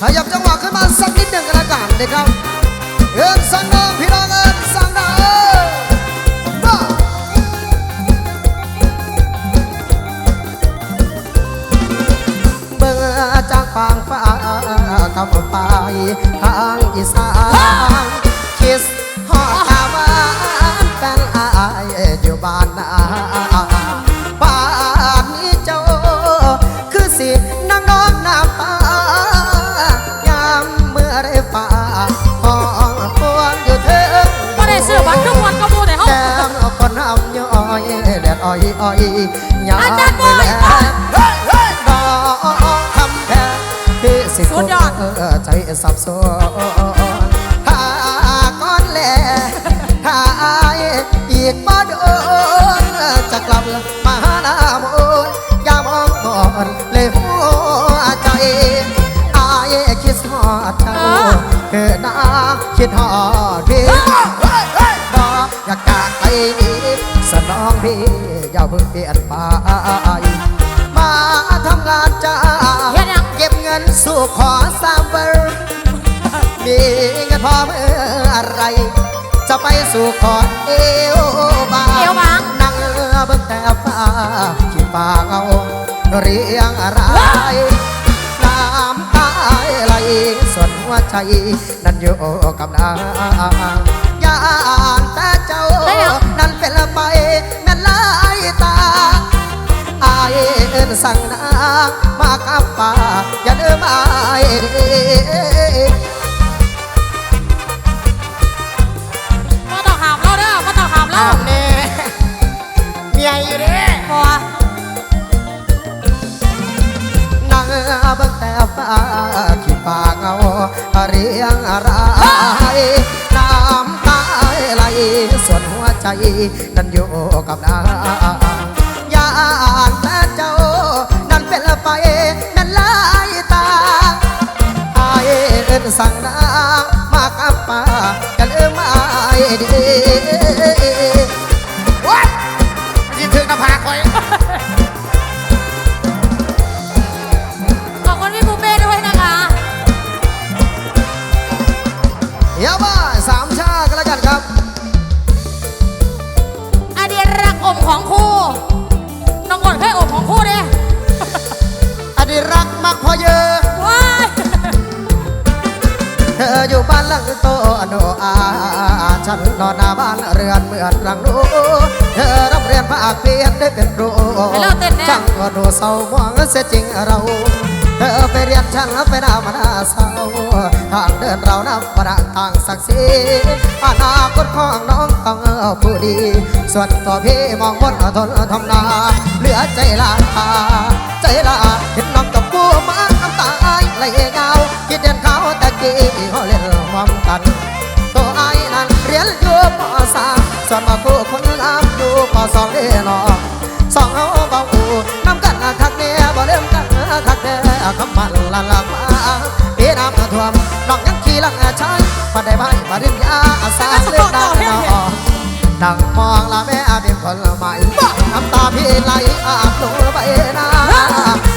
ขยับจังหวะขึ้นมาสักนิดหนึ่งกันละกันนะครับเอินสังน้องพี่น้องเอินสังดาเอินบ้าเบื่อจากฟางฟ้าคำไปทางอีสาน อ้อยอ้อยยามอาจารย์บอยแลดอกคำแพงที่สิสุดยอดใจสับสน เพิ่งเปลี่ยนไปมาทำงานจ้าเฮ็ดหยังเก็บเงินสู่ขอสามเบอร์มีเงินพอเมื่อไร จะไปสู่ขอเอวบางเอวบางนั่งเรือเบิ่งแต่ฟ้าขีฟ้าเงาเรียงอะไรน้ำตาไหลส่วนหัวใจ นั้นอยู่กับนางยานแต่เจ้าได้เหรอนั้นเป็น นสั่งนางมากับป่าอย่าเดินอายเด้บ่อหามเราเด้อบ่ต้อหามเราตามแน่เมียอยู่เด้พอนั่งบิ่งแต่ฟ้าขีฟ้ากเงาเรียงอะไรน้ำตาไหลส่วนหัวใจนั้นอยู่กับนาง ยวมาสามชากันแล้วกันครับอาเดียรักอมของครูน้องกดเคยอมของครูเด้อดีรักมักพอเยอะ ว้ายเธออยู่บ้านหลังโตโนอาฉันนอนหน้าบ้านเรือนเหมือนรังนูเธอรับเรียนภาคเพียนได้เป็นครูไปเล่าเต้นแน่ช่างก็ดูเศร้าหมองเสียจริงเรา เธอไปเรียนฉันไปนามานาเศร้าทางเดินเรานับประทางศักดิ์ศรีอนาคตของน้องต้องผู้ดี ส่วนตัวพี่มองบนทนทำนา เหลือใจลาใจลาเห็นน้องกับกูมาน้ำตาไหลเงาคิดเด่นเขาตะกี้เขาเล่นมอมกันตัวไอ้นั้นเรียนอยู่ปสาส่วนมาคู่คนน้ำอยู่ปสองเด้นอสองเอา ลันละลังมาพี่น้ำท่วมน้องยังขี่ลังชายปัดได้ใบปริญญาอาสาเลือกดาวนอดังมองละแม่เป็นคนใหม่น้ำตาพี่ไหลอาบลงใบหน้า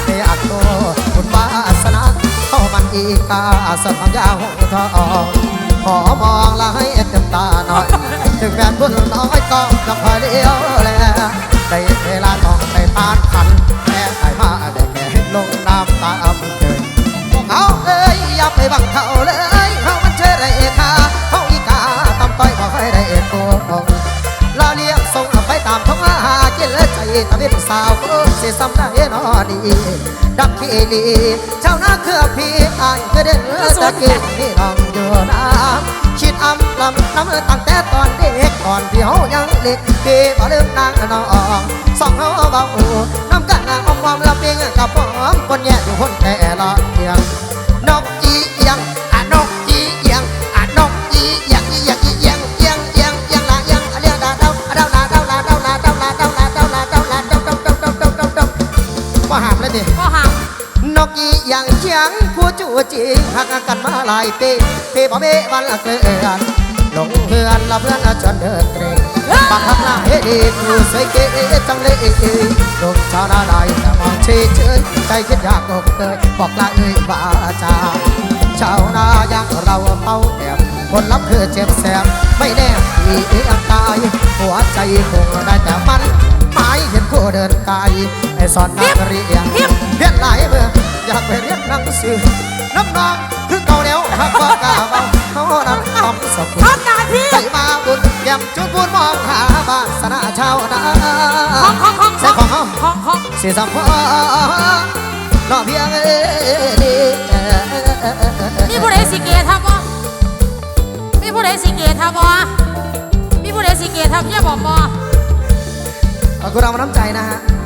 ไม่อากโตคุณวาสนาเข้ามันอีกาสมยาวหงทองขอมองและให้เต็มตาหน่อย ถึงแม้บุญน้อยก็จะคอยเลี้ยวแลได้เวลาต้องไปตานขันแม่ไก่มาได้แค่ลงน้ำตา บังเขาเลยเขามันเชื่อไรค่าเขาอีกาตำต้อยบ่ค่อยได้โกงลาเลี้ยงส่งไปตามท้องหากินและใจตะวินสาวก็สิซ้ำได้นอดีดักขี้ลีชาวนาเครือพี่อายเคยเดินตะกี้นี่น้องอยู่น้ำคิดอำลำน้ำตั้งแต่ตอนเด็กก่อนพี่เฮายังเล็กพี่บ่ลืมนางน้องสองเฮาเบาน้ำกันอมความละเพียงกับพร้อมคนแย่อยู่คนแต่ละเพียง นกอีเอียงอะนกอีเอียงอะนกอีเอียงอีเอียงอีเอียงเอียงเอียงเอียงละเอียงเลียงดาเดาเดาลาเดาลาเดาลาเดาลาเดาลาเดาลาเดาลาเดาเดาเดาเดาเดาเดาเดาว่าหามเลยดิก็หามนกอีอย่างเชียงผู้จูจีหักกันมาหลายปีปีบ่เบวันละเกิน ลงเพื่อนลับเพื่อนจารย์เดินเตรงปากข้างหน้าเฮดีกูใส่เก๋จังเลยลงชาวนาได้แต่มองเฉยเฉยใจคิดอยากอกเลยบอกลาเอ้ยว่าอาจารชาวนาอย่างเราเมาแอบ คนรับคือเจ็บแสบไม่แน่ที่เอ็มตาย หัวใจคงได้แต่มันหมายเห็นผู้เดินไกลไอ้สอนนักเรียนเรียนหลายเบอร์อยากไปเรียนหนังสือน้ำนองคือเก่าแล้วหากว่ากาเบาเขาหนั้นต้องสกุลใจมาบุญแก้มจุดบุญมองหาบ้านสนาชาวนาของของของของของสีสัมพันธ์นอเพียงเอ คุณรามน้ำใจนะฮะ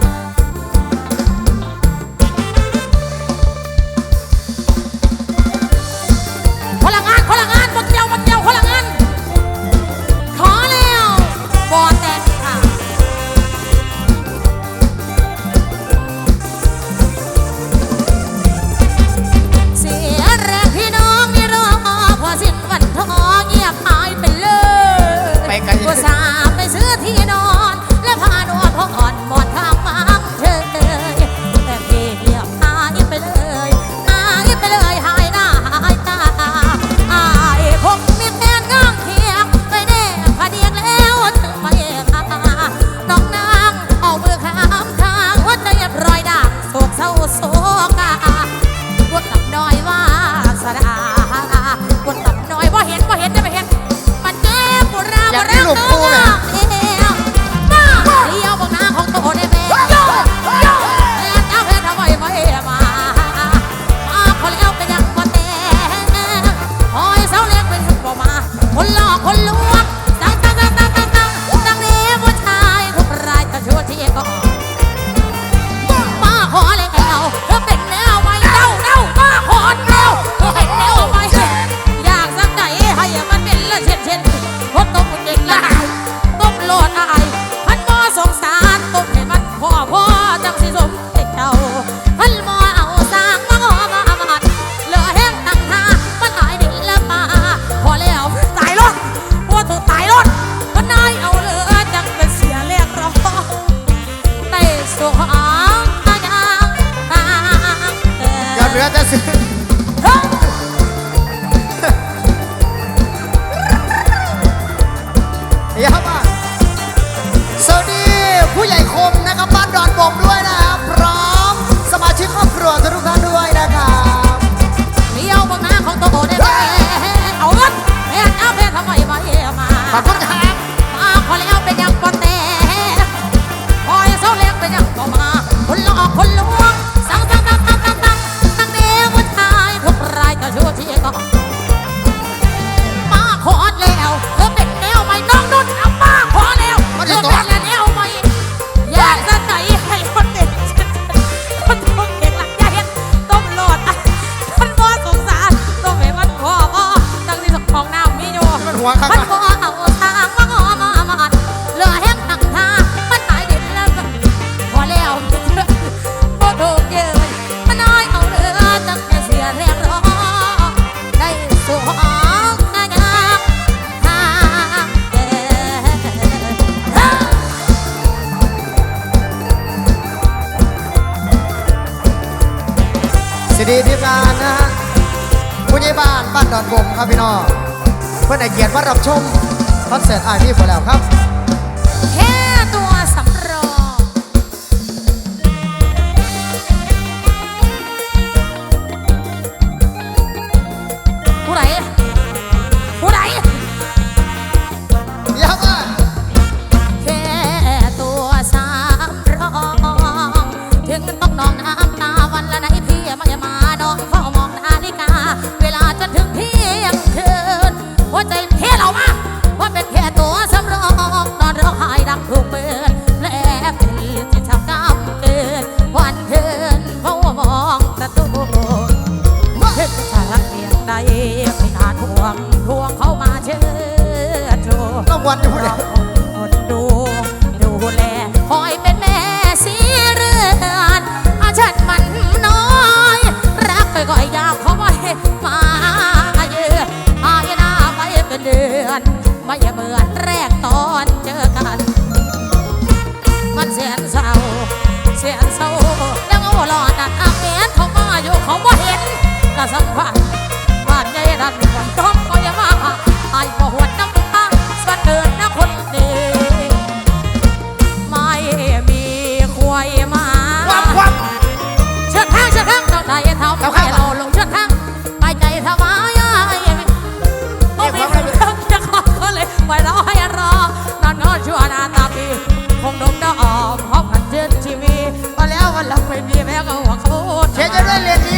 ใหญ่คมนะครับบ้านดอนบม ดอนบงครับพี่น้องเพื่อนไอเกียรติมารับชมคอนเสิร์ตไอพี่ฝนแล้วครับ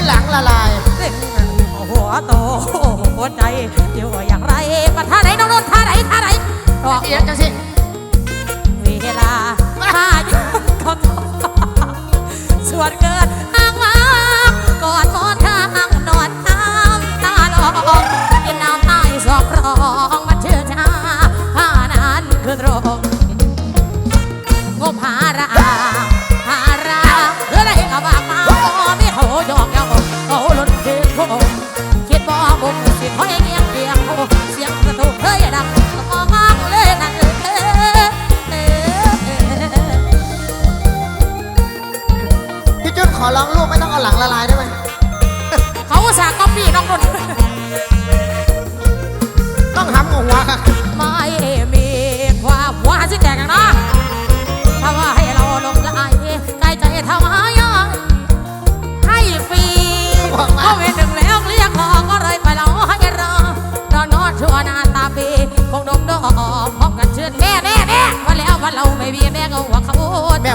หลังละลายหัวโตหัวใจอยู่อย่างไรมาท่าไหนน้องนนท่าไหนท่าไหนดอกเอียงจังสิเวลาท่ายังเขาส่วนเกิน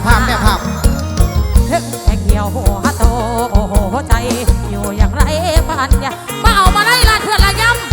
ภาพแม่ภาพถึงแค่เกี่ยวหัวโตโอ้โหใจอยู่อย่างไรบ้านเนี่ยมาเอามาไล่ลาเถื่อนละยำ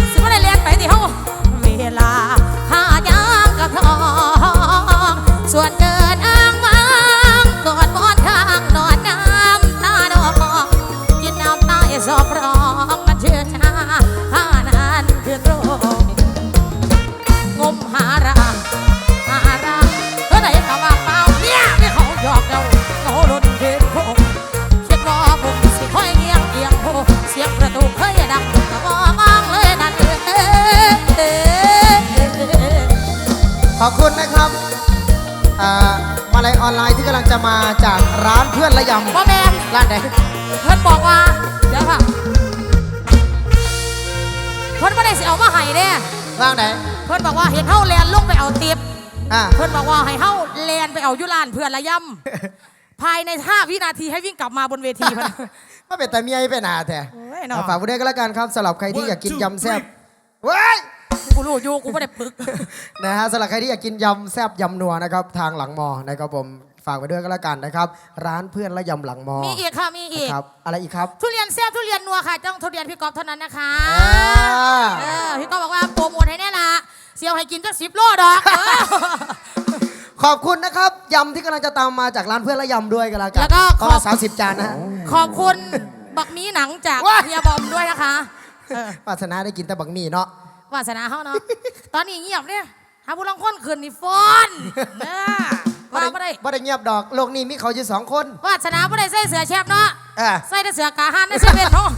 จะมาจากร้านเพื่อนระยพ่อแม่ำร้านไหนเพิ่นบอกว่า เดี๋ยวค่ะเพิ่นไม่ได้สิเอามาให้เด้ร้านไหน เพิ่นบอกว่าเห็นเฮาแลนลงไปเอาเตียบอ่า เพิ่นบอกว่าให้เฮาแลนไปเอาอยุลานเพื่อนละย่ำภายใน5วินาทีให้วิ่งกลับมาบนเวทีเพิ่นก็เป็นแต่เมียไปหนาแท้โอ้ยเนาะ อะฝากไว้ด้วยก็แล้วกันครับสำหรับใครที่อยากกินยำแซ่บเว้ย กูรู้อยู่กูไม่ได้ปึก นะฮะสำหรับใครที่อยากกินยำแซ่บยำนัวนะครับ ทางหลังมอนะครับผม ฝากไว้ด้วยก็แล้วกันนะครับ ร้านเพื่อนและยำหลังมอมีอีกค่ะมีอีกครับอะไรอีกครับ ทุเรียนแซ่บทุเรียนนัวค่ะต้องทุเรียนพี่กอฟเท่านั้นนะคะอ่าเออพี่กอฟบอกว่าโปรโมทให้แน่ละเสียวให้กินจักสิบโลดอกเออขอบคุณนะครับยำที่กำลังจะตามมาจากร้านเพื่อนและยำด้วยกันแล้วกันแล้วก็ขก็อบสามสิบจานนะฮะขอบคุณบักมีหนังจากว้ายเฮียบอมด้วยนะคะเออปรารถนาได้กินแต่บักหมี่เนาะวาสนาเขาเนาะตอนนี้เงียบเนี่ยหาผู้ลังคนคืนนี่ฟอนเอ อว่าไม่ได้บ่ได้เงียบดอก โลกนี้มีเขาอยู่สองคน วาสนาไม่ได้ใส่เสื้อแชบเนาะอ่าใส่แต่เสื้อกาหันในเซเว่นเนาะ